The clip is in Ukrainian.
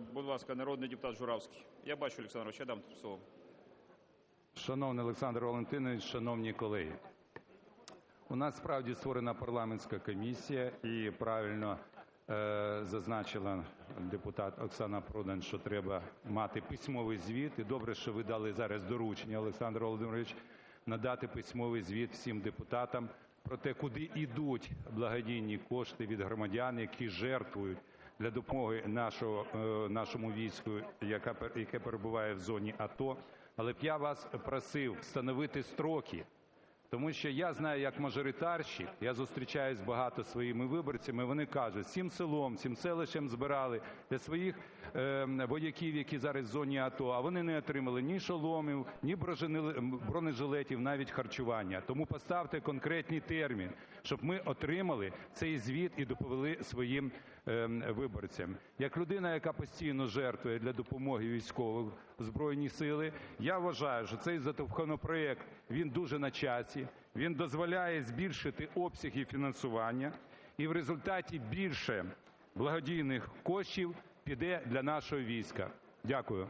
Будь ласка, народний депутат Журавський. Я бачу, Олександр, я дам слово. Шановний Олександр Валентинович, шановні колеги, у нас справді створена парламентська комісія, і правильно е, зазначила депутат Оксана Продан, що треба мати письмовий звіт. І добре, що ви дали зараз доручення, Олександр Володимирович, надати письмовий звіт всім депутатам про те, куди йдуть благодійні кошти від громадян, які жертвують для допомоги нашого, е, нашому війську, яке перебуває в зоні АТО. Але б я вас просив встановити строки, тому що я знаю, як мажоритарщик, я зустрічаюсь багато своїми виборцями. Вони кажуть, всім селом, всім селищем збирали для своїх е, вояків, які зараз в зоні АТО, а вони не отримали ні шоломів, ні бронежиле- бронежилетів, навіть харчування. Тому поставте конкретний термін, щоб ми отримали цей звіт і доповіли своїм е, виборцям. Як людина, яка постійно жертвує для допомоги військових в збройні сили, я вважаю, що цей законопроект він дуже на часі. Він дозволяє збільшити обсяги фінансування, і в результаті більше благодійних коштів піде для нашого війська. Дякую.